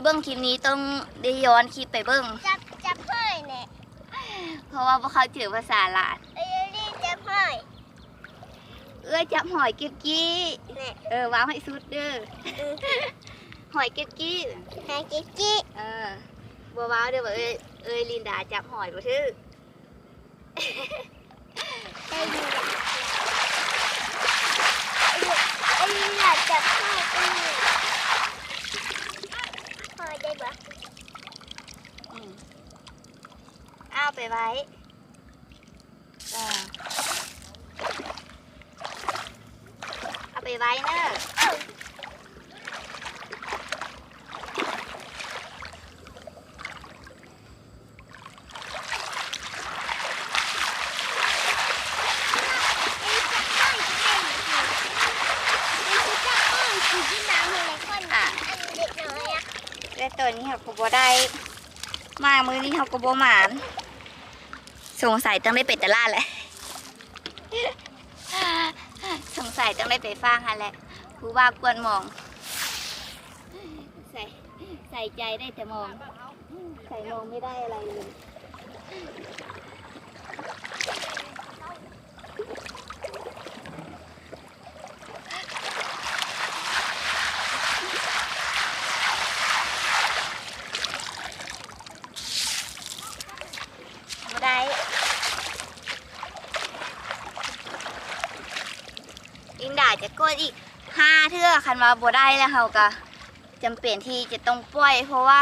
ที่เบิ้งคลิปนี้ต้องได้ย้อนคลิปไปเบิ้งจับจับห้อยเนี่ยเพราะว่าพวกเขาเจอภาษาลาวเอ้ยรีจับห้อยเอ้ยจับหอยเก็บกี้เออว้าวให้สุดเด้อหอยเก็บกี้หากิ๊กกิ๊กเออบัวว้าวเด้อว่าเอ้ยเอ้ยลินดาจับหอยบ่ทื่อยีหล่ะไอ้ยีหล่ะจับห้อยไอ้ยีห้อยได้ปะ อืมเอา ไปไว้เออเอาไปไว้เนอะไอ้จับห้อยเก่งไอ้จับห้อยคือที่น้ำอะไรคนอันเด็กน้อยอะแต่ตัวนี้เขาก็บ่ได้มามือนี้เขาก็บ่หมาน สงสัยต้องได้ไปตลาดแหละ สงสัยต้องได้ไปฟางฮันแหละผู้ว่ากวนมอง ใส่ใส่ใจได้แต่มอง ใส่มองไม่ได้อะไรเลย บ่ได้ ลิ นดอีกห้าเทือคันว่าบ่ได้แล้วเฮาก็จำเป็นที่จะต้องปล่อย เพราะว่า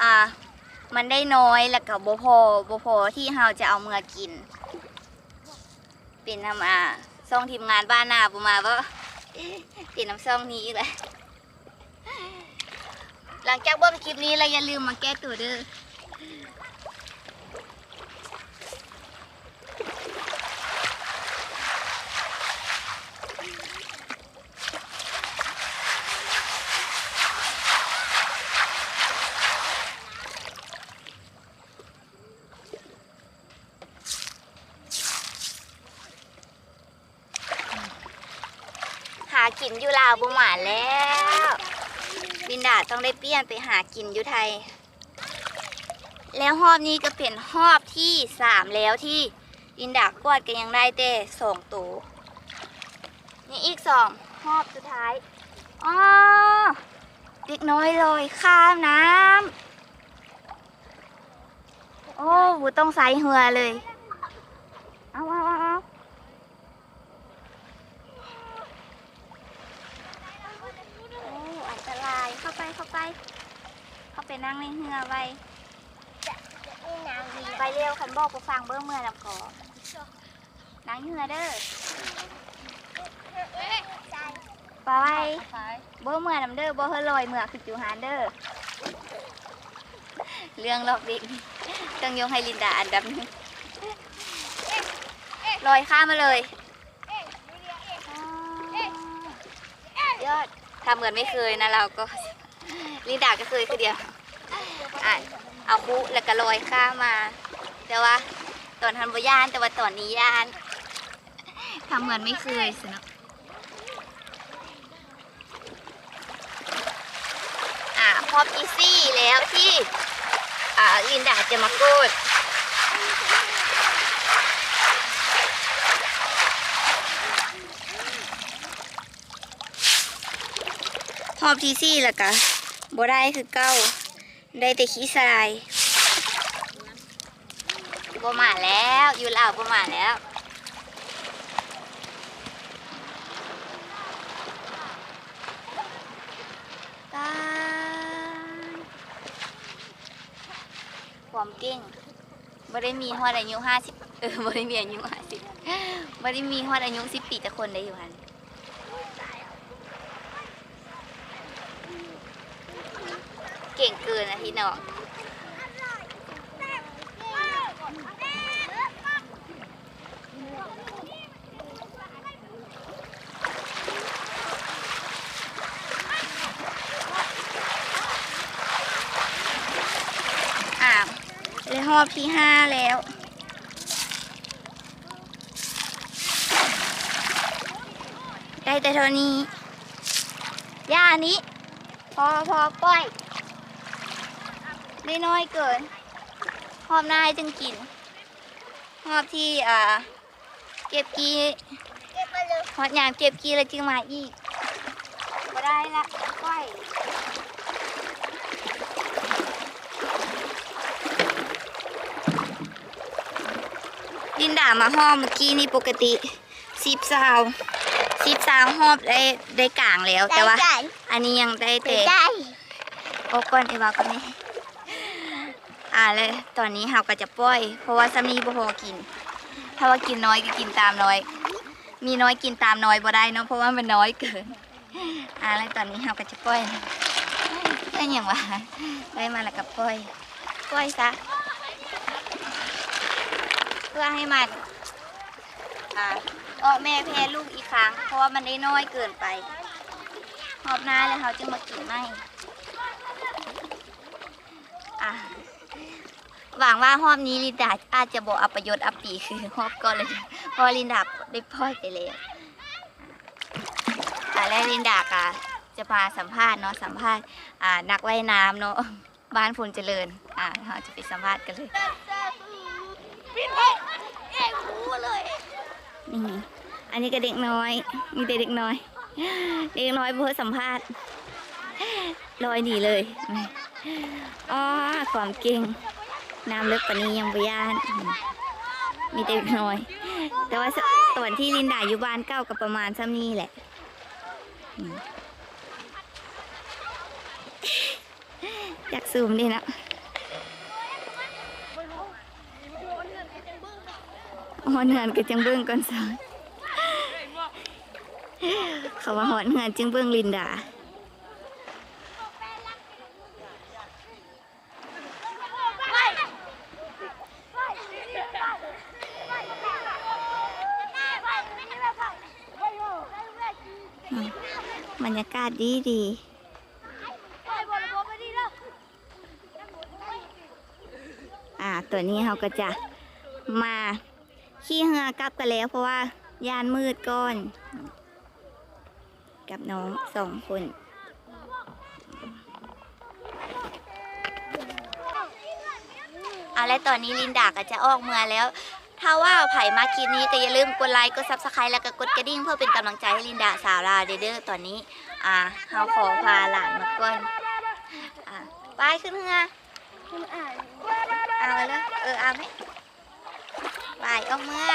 อ่ามันได้น้อยแล้วก็บ่พอบ่พอที่เฮาจะเอาเมื่อกิน เป็นน้ำอ่าซ่องทีมงานบ้านนาบ่มาบ่เป็นน้ำซ่องนี้อีกแหละหลังจากเบิ่งคลิปนี้แล้วอย่าลืมมาแก้ตัวเด้อ กินอยู่ลาวบ่หมาแล้ว บินดาต้องได้เปลี่ยนไปหากินอยู่ไทย แล้วหอบนี้ก็เป็นหอบที่สามแล้วที่บินดากวดก็ยังได้แต่สองตัวนี่อีกสองหอบสุดท้ายอ๋อเด็กน้อยลอยข้ามน้ำโอ้บูต้องใส่เหือเลย เอาเอาเอาเอา โอ้อันตรายเข้าไปเข้าไป เข้าไป นั่งในเรือไว้นี่น้ำดีไปเร็วคันบอกกูฟังเบื้องเมื่อลำขอนั่งเรือเด้อไปไว้เบื้องเมื่อลำเด้อบ่เฮอลอยเมื่อคือจูฮานเด้อ เรื่องหลอกเด็กต้องยงให้ลินดาอันดับหนึงลอยข้ามมาเลยยอดทำเหมือนไม่เคยนะเราก็ลินดาก็เคยคือเดียว อะเอาคุแล้วก็ลอยข้ามมา แต่ว่าตอนทันบยานแต่ว่าตอนนี้ยานทำเหมือนไม่เคยสินะอะพอบอีซี่แล้วที่ อ่าลินดาจะมากูดพอบทีซี่ล้วก็บ่ได้คือเก้า ได้แต่ขี้ทรายบ่มาแล้วอยู่ลาวบ่มาแล้วตายความเก่งบ่ได้มีฮอดอายุห้าสิบเออบ่ได้มีอายุห้าสิบบ่ได้มีฮอดอายุสิบปีแต่คนได้อยู่หัน ก่งเกินนะพี่น้องอ่าได้หอบที่ห้าแล้วได้แต่เท่านี้ย่านี้ พอพอปล่อย ได้น้อยเกินหอบหน้าให้จึงกินหอบที่อ่า เก็บกีเก็บมาเลยหอดยามเก็บกีแล้วจึงมาอีกบ่ได้ละก้อยดินด่ามาห้อมเมื่อกี้นี่ปกติสิบสาวสิบสาวหอบได้ได้กลางแล้วแต่ว่าได้อันนี้ยังได้ได้แต่ได้โอ้ก่อนเอวาก็ไม่ อ่าเลยตอนนี้เฮาก็จะปล่อย เพราะว่าซัมนี้บ่พอกิน ถ้าว่ากินน้อยก็กินตามน้อย มีน้อยกินตามน้อยบ่ได้เนาะเพราะว่ามันน้อยเกินอ่าแล้วตอนนี้เฮาก็จะปล่อยได้ยังวะได้มาแล้วก็ปล่อยปล่อยซะเพื่อให้มันอ่าออกแม่แพ้ลูกอีกครั้ง เพราะว่ามันได้น้อยเกินไปหอบหน้าแล้วเขาจึงมากินไม่อะ หวังว่าหอบนี้ลินดาอาจจะบอกอัปยศอัปปีคือหอบก่อนเลยเพราะลินดาได้พ่อยไปแล้วอะและลินดากะจะมาสัมภาษณ์เนาะสัมภาษณ์อ่านักว่ายน้ำเนาะบ้านพลเจริญอ่าเราจะไปสัมภาษณ์กันเลยพี่เอ๊ะเอ๊ะหูเลยนี่อันนี้ก็เด็กน้อย มีแต่เด็กน้อย เด็กน้อยเพื่อสัมภาษณ์ลอยหนีเลยอ๋อความเก่ง น้ำลึกกว่านี้ยังไม่ย่าน มีแต่เด็กน้อย แต่ว่าตอนที่ลินดาอยู่บ้านเก้ากับประมาณซ้ำนี้แหละอยากซูมดินะหอนเหือนก็จังเบิ้งก่อนสอนเขาว่าหอนเหือนจึงเบิ้งลินดา บรรยากาศดีดีอ่าตัวนี้เขาก็จะมาขี่เรือกลับกันแล้ว เพราะว่ายานมืดก่อน กับน้องสองคนอะและตอนนี้ลินดาก็จะออกเมือแล้ว ถ้าว่าไผ่มาคลิปนี้ก็อย่าลืมกดไลค์กดซับสไครต์แล้วก็กดกระดิ่งเพื่อเป็นกำลังใจให้ลินดาสาวลาเดอเดอร์ตอนนี้ อ่าเฮาขอพาหลานมาก่อนอ่าไปขึ้นเรือเอาเลยเออเอาไหมไปออกเมื่อ